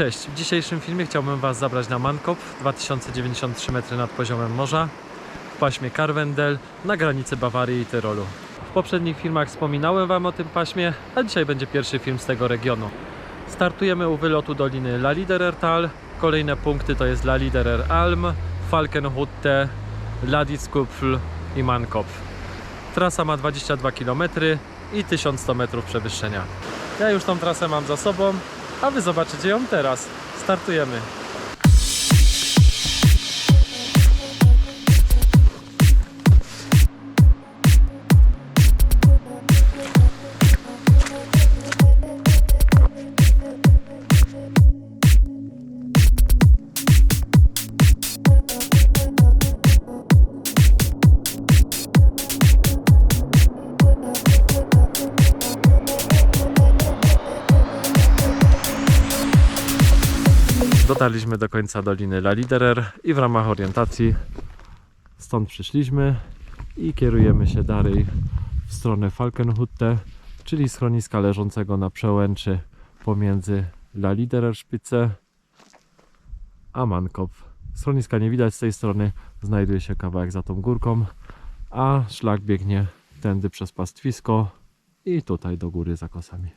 Cześć, w dzisiejszym filmie chciałbym Was zabrać na Mankop 2093 metry nad poziomem morza w paśmie Karwendel na granicy Bawarii i Tyrolu. W poprzednich filmach wspominałem Wam o tym paśmie, a dzisiaj będzie pierwszy film z tego regionu. Startujemy u wylotu doliny La Liderertal. Kolejne punkty to jest La Liderer Alm, Falkenhutte, Ladiskupfl i Mankop. Trasa ma 22 km i 1100 metrów przewyższenia. Ja już tą trasę mam za sobą, a wy zobaczycie ją teraz. Startujemy. Dotarliśmy do końca doliny La Liderer i w ramach orientacji stąd przyszliśmy i kierujemy się dalej w stronę Falkenhutte, czyli schroniska leżącego na przełęczy pomiędzy La Liderer Spitze a Mankop. Schroniska nie widać z tej strony, znajduje się kawałek za tą górką, a szlak biegnie tędy przez pastwisko i tutaj do góry za kosami.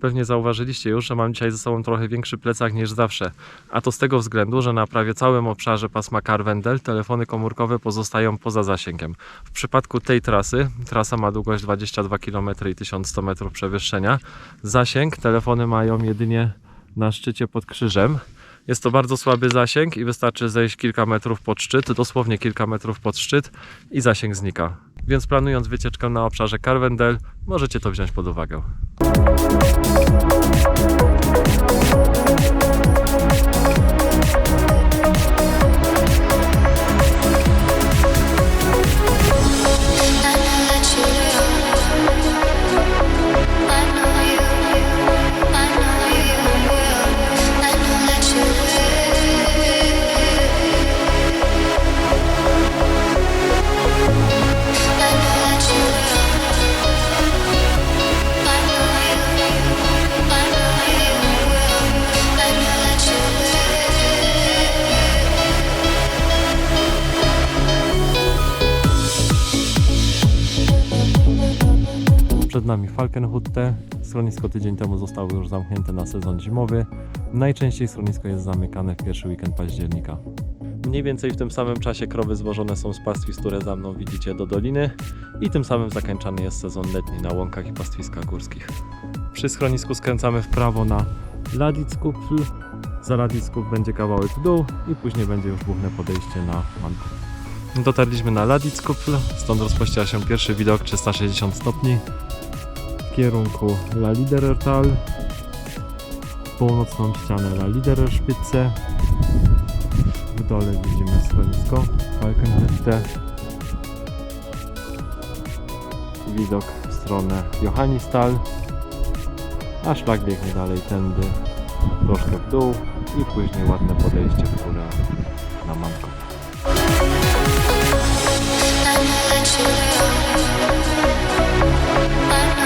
Pewnie zauważyliście już, że mam dzisiaj ze sobą trochę większy plecak niż zawsze. A to z tego względu, że na prawie całym obszarze pasma Carwendel telefony komórkowe pozostają poza zasięgiem. W przypadku tej trasy, trasa ma długość 22 km i 1100 metrów przewyższenia, zasięg telefony mają jedynie na szczycie pod krzyżem. Jest to bardzo słaby zasięg i wystarczy zejść kilka metrów pod szczyt, dosłownie kilka metrów pod szczyt i zasięg znika. Więc planując wycieczkę na obszarze Carwendel, możecie to wziąć pod uwagę. Nami Falkenhutte. Schronisko tydzień temu zostało już zamknięte na sezon zimowy. Najczęściej schronisko jest zamykane w pierwszy weekend października. Mniej więcej w tym samym czasie krowy zwożone są z pastwisk, które za mną widzicie, do doliny i tym samym zakończany jest sezon letni na łąkach i pastwiskach górskich. Przy schronisku skręcamy w prawo na Ladickupfl. Za Ladickup będzie kawałek w dół i później będzie już główne podejście na Manko. Dotarliśmy na Ladickupfl, stąd rozpościera się pierwszy widok 360 stopni kierunku La Liderer Tal, północną ścianę La Liderer Spitze, w dole widzimy schronisko Falkenhütte, widok w stronę Johannistal, a szlak biegnie dalej tędy, troszkę w dół i później ładne podejście w górę na Manko. I let.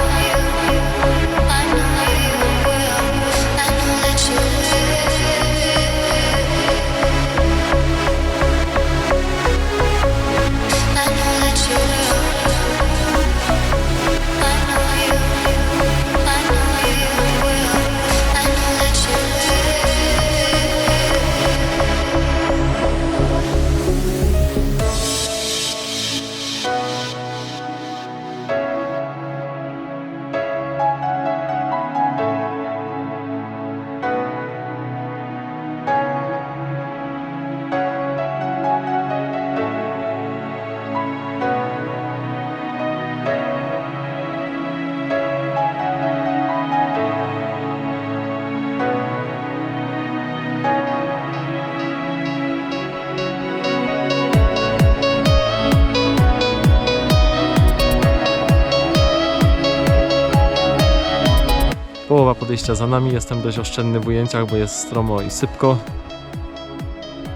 Wyjścia za nami. Jestem dość oszczędny w ujęciach, bo jest stromo i sypko.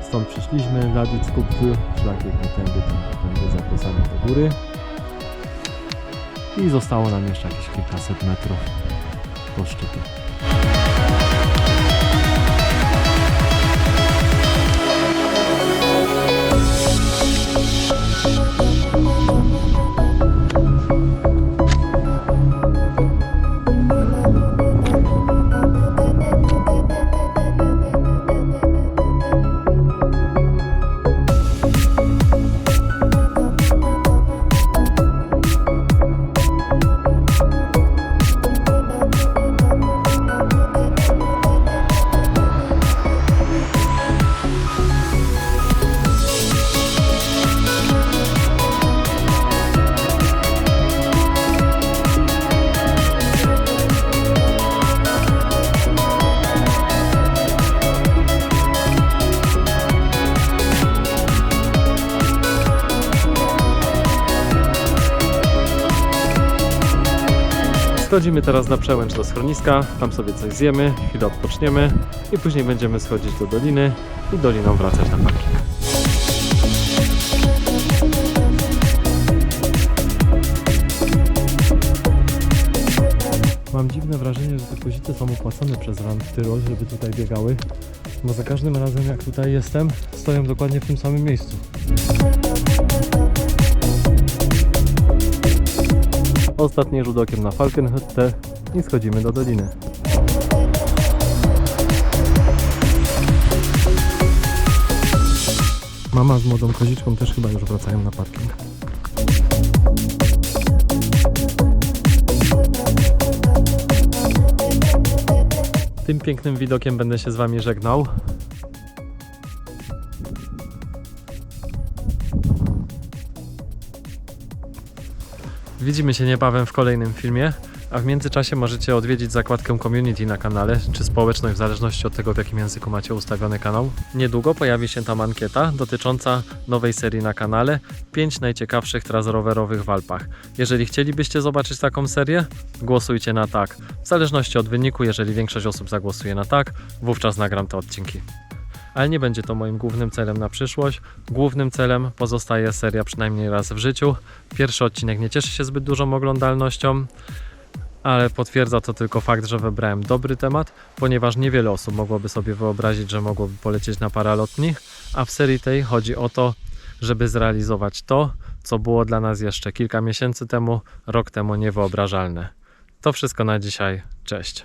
Stąd przyszliśmy, Ladic Kupcy, szlak biegnie tędy, tędy, zakręcamy do góry. I zostało nam jeszcze jakieś kilkaset metrów do szczytu. Schodzimy teraz na przełęcz do schroniska, tam sobie coś zjemy, chwilę odpoczniemy i później będziemy schodzić do doliny i doliną wracać na parking. Mam dziwne wrażenie, że te kozice są opłacone przez Run Tyrol, żeby tutaj biegały, bo za każdym razem jak tutaj jestem, stoją dokładnie w tym samym miejscu. Ostatni rzut okiem na Falkenhütte i schodzimy do doliny. Mama z młodą koziczką też chyba już wracają na parking. Tym pięknym widokiem będę się z Wami żegnał. Widzimy się niebawem w kolejnym filmie, a w międzyczasie możecie odwiedzić zakładkę community na kanale, czy społeczność, w zależności od tego, w jakim języku macie ustawiony kanał. Niedługo pojawi się tam ankieta dotycząca nowej serii na kanale 5 najciekawszych tras rowerowych w Alpach. Jeżeli chcielibyście zobaczyć taką serię, głosujcie na tak. W zależności od wyniku, jeżeli większość osób zagłosuje na tak, wówczas nagram te odcinki ale nie będzie to moim głównym celem na przyszłość. Głównym celem pozostaje seria przynajmniej raz w życiu. Pierwszy odcinek nie cieszy się zbyt dużą oglądalnością, ale potwierdza to tylko fakt, że wybrałem dobry temat, ponieważ niewiele osób mogłoby sobie wyobrazić, że mogłoby polecieć na paralotni, a w serii tej chodzi o to, żeby zrealizować to, co było dla nas jeszcze kilka miesięcy temu, rok temu niewyobrażalne. To wszystko na dzisiaj. Cześć.